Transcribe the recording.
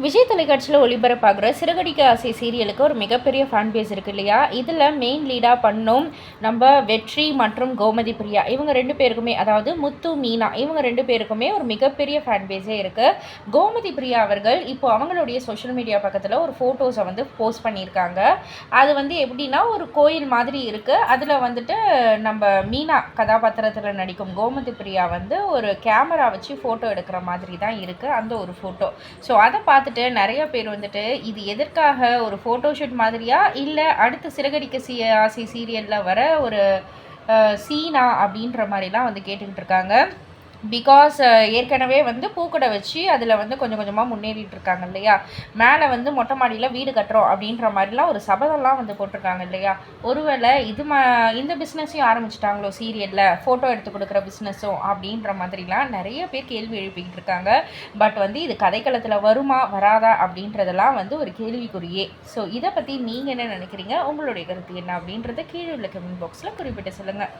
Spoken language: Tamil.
விஜய் தொலைக்காட்சியில் ஒளிபரப்பாகிற சிறுகடிக்க ஆசை சீரியலுக்கு ஒரு மிகப்பெரிய ஃபேன் பேஸ் இருக்குது இல்லையா? இதில் மெயின் லீடாக பண்ணும் நம்ம வெற்றி மற்றும் கோமதி பிரியா. இவங்க ரெண்டு பேருக்குமே அதாவது முத்து மீனா இவங்க ரெண்டு பேருக்குமே ஒரு மிகப்பெரிய ஃபேன் பேஸே இருக்குது கோமதி பிரியா அவர்கள் இப்போ அவங்களுடைய சோஷியல் மீடியா பக்கத்தில் ஒரு ஃபோட்டோஸை வந்து போஸ்ட் பண்ணியிருக்காங்க. அது வந்து எப்படின்னா ஒரு கோயில் மாதிரி இருக்குது அதில் வந்துட்டு நம்ம மீனா கதாபாத்திரத்தில் நடிக்கும் கோமதி பிரியா வந்து ஒரு கேமரா வச்சு ஃபோட்டோ எடுக்கிற மாதிரி தான் இருக்குது அந்த ஒரு ஃபோட்டோ ஸோ அதை பார்த்து பார்த்துட்டு நிறைய பேர் வந்துட்டு இது எதற்காக ஒரு ஃபோட்டோஷூட் மாதிரியா? இல்லை அடுத்து சிறகடிக்க சி ஆசை சீரியலில் வர ஒரு சீனா அப்படின்ற மாதிரிலாம் வந்து கேட்டுக்கிட்டு இருக்காங்க. பிகாஸ் uh, ஏற்கனவே வந்து பூக்கடை வச்சு அதில் வந்து கொஞ்சம் கொஞ்சமாக முன்னேறிட்டு இருக்காங்க இல்லையா? மேலே வந்து மொட்டை மாடியில் வீடு கட்டுறோம் அப்படின்ற மாதிரிலாம் ஒரு சபதம்லாம் வந்து போட்டிருக்காங்க இல்லையா? ஒருவேளை இது மா இந்த பிஸ்னஸையும் ஆரம்பிச்சிட்டாங்களோ சீரியலில் ஃபோட்டோ எடுத்து கொடுக்குற பிஸ்னஸும் அப்படின்ற மாதிரிலாம் நிறைய பேர் கேள்வி எழுப்பிக்கிட்டு இருக்காங்க. பட் வந்து இது கதைக்களத்தில் வருமா வராதா அப்படின்றதெல்லாம் வந்து ஒரு கேள்விக்குறியே. ஸோ இதை பற்றி நீங்கள் என்ன நினைக்கிறீங்க? உங்களுடைய கருத்து என்ன அப்படின்றத கீழே உள்ள கமெண்ட் பாக்ஸில் குறிப்பிட்டு சொல்லுங்கள்